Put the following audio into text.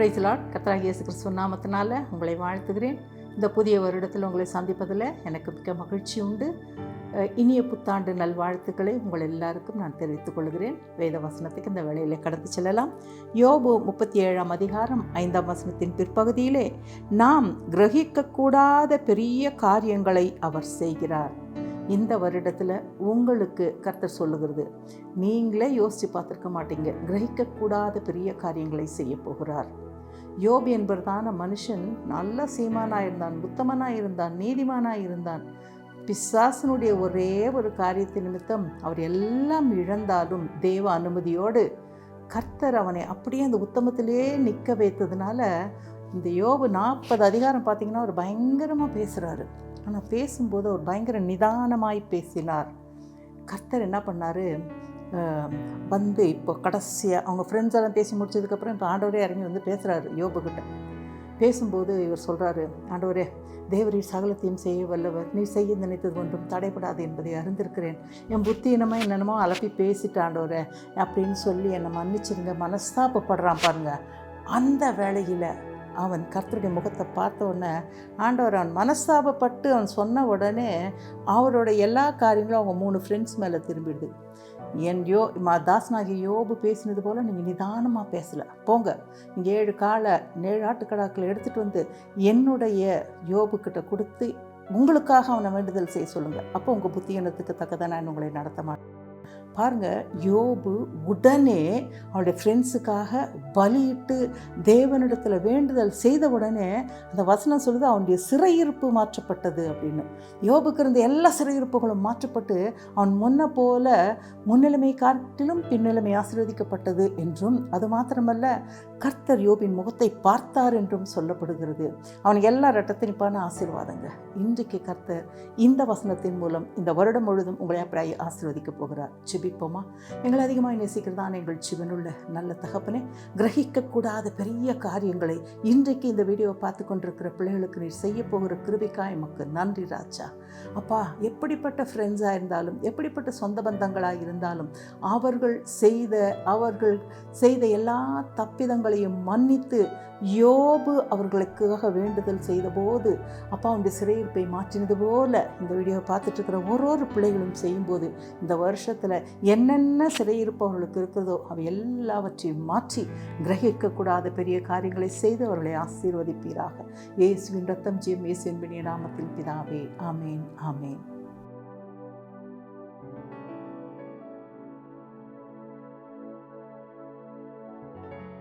பிரைஸ்லாட் கத்தராக இயேசு கிறிஸ்துவ நாமத்தினால உங்களை வாழ்த்துகிறேன். இந்த புதிய வருடத்தில் உங்களை சந்திப்பதில் எனக்கு மிக்க மகிழ்ச்சி உண்டு. இனிய புத்தாண்டு நல்வாழ்த்துக்களை உங்கள் எல்லாருக்கும் நான் தெரிவித்துக் கொள்கிறேன். வேத வசனத்துக்கு இந்த வேளையில் கடந்து செல்லலாம். யோபு முப்பத்தி ஏழாம் அதிகாரம் ஐந்தாம் வசனத்தின் பிற்பகுதியிலே நாம் கிரகிக்கக்கூடாத பெரிய காரியங்களை அவர் செய்கிறார். இந்த வருடத்தில் உங்களுக்கு கர்த்தர் சொல்லுகிறது நீங்களே யோசித்து பார்த்துருக்க மாட்டீங்க. கிரகிக்கக்கூடாத பெரிய காரியங்களை செய்ய போகிறார். யோப் என்பதான மனுஷன் நல்ல சீமானாக இருந்தான் உத்தமனாக இருந்தான் நீதிமானாக இருந்தான். பிசாசனுடைய ஒரே ஒரு காரியத்தின் நிமித்தம் அவர் எல்லாம் இழந்தாலும் தேவ அனுமதியோடு கர்த்தர் அவனை அப்படியே அந்த உத்தமத்திலே நிற்க வைத்ததுனால இந்த யோபு நாற்பது அதிகாரம் பார்த்தீங்கன்னா அவர் பயங்கரமாக பேசுகிறாரு ஆனால் பேசும்போது அவர் பயங்கர நிதானமாய் பேசினார். கர்த்தர் என்ன பண்ணார்? வந்து இப்போ கடைசியாக அவங்க ஃப்ரெண்ட்ஸ் எல்லாம் பேசி முடிச்சதுக்கப்புறம் இப்போ ஆண்டவரே இறங்கி வந்து பேசுகிறாரு யோபுக்கிட்ட பேசும்போது இவர் சொல்கிறாரு ஆண்டவரே தேவரீர் சகலத்தையும் செய்ய வல்லவர். நீ செய்ய நினைத்தது ஒன்றும் தடைபடாது என்பதை அறிந்திருக்கிறேன். என் புத்தியினமாக என்னென்னமோ அலப்பி பேசிட்டு ஆண்டவரே அப்படின்னு சொல்லி என்னை மன்னிச்சிருங்க மனஸ்தாபப்படுறான் பாருங்கள் அந்த வேளையில் அவன் கர்த்தருடைய முகத்தை பார்த்த உடனே ஆண்டவர் அவன் மனஸ்தாபப்பட்டு அவன் சொன்ன உடனே அவரோட எல்லா காரியங்களும் அவங்க மூணு ஃப்ரெண்ட்ஸ் மேலே திரும்பிடுது. என் யோ மா தாஸ்நாகி யோபு பேசினது போல் நீங்கள் நிதானமாக பேசலை. போங்க. இங்கே ஏழு காலை ஏழு ஆட்டுக்கடாக்களை எடுத்துகிட்டு வந்து என்னுடைய யோபுக்கிட்ட கொடுத்து உங்களுக்காக அவனை வேண்டுதல் செய்ய சொல்லுங்கள் அப்போ உங்கள் புத்தியனத்துக்கு தக்கதான் நான் உங்களை நடத்த மாட்டேன். பாருங்கள் யோபு உடனே அவருடைய ஃப்ரெண்ட்ஸுக்காக பலியிட்டு தேவனிடத்தில் வேண்டுதல் செய்த உடனே அந்த வசனம் சொல்லுது அவனுடைய சிறையிருப்பு மாற்றப்பட்டது அப்படின்னு. யோபுக்கு இருந்த எல்லா சிறையிருப்புகளும் மாற்றப்பட்டு அவன் முன்ன போல முன்னிலைமை காட்டிலும் பின்னிலைமை ஆசீர்வதிக்கப்பட்டது என்றும் அது மாத்திரமல்ல கர்த்தர் யோபின் முகத்தை பார்த்தார் என்றும் சொல்லப்படுகிறது. அவன் எல்லா ரட்டத்தினிப்பான ஆசீர்வாதங்க. இன்றைக்கு கர்த்தர் இந்த வசனத்தின் மூலம் இந்த வருடம் முழுதும் உங்களை அப்படியே ஆசீர்வதிக்க போகிறார். ஜெபிப்போமா? எங்களை அதிகமாக நேசிக்கிறதான எங்கள் சிவனுள்ள நல்ல தகப்பனே கிரகிக்கக்கூடாத பெரிய காரியங்களை இன்றைக்கு இந்த வீடியோவை பார்த்து கொண்டிருக்கிற பிள்ளைகளுக்கு நீர் செய்ய போகிற கிருபிக்காய் எமக்கு நன்றி ராஜா. அப்பா எப்படிப்பட்ட ஃப்ரெண்ட்ஸாக இருந்தாலும் எப்படிப்பட்ட சொந்த பந்தங்களாக இருந்தாலும் அவர்கள் செய்த அவர்கள் செய்த எல்லா தப்பிதங்களையும் மன்னித்து யோபு அவர்களுக்காக வேண்டுதல் செய்தபோது அப்பா அவனுடைய சிறையிருப்பை மாற்றினது போல இந்த வீடியோவை பார்த்துட்டு இருக்கிற ஒரு ஒரு பிள்ளைகளும் செய்யும்போது இந்த வருஷத்தில் என்னென்ன சிறையிருப்பவர்களுக்கு இருக்கிறதோ அவை எல்லாவற்றையும் மாற்றி கிரகிக்கக்கூடாத பெரிய காரியங்களை செய்து அவர்களை ஆசீர்வதிப்பீராக. இயேசுவின் ரத்தம் ஜெயம் இயேசுவின் பிணிய நாமத்தில் பிதாவே. ஆமேன் ஆமேன்.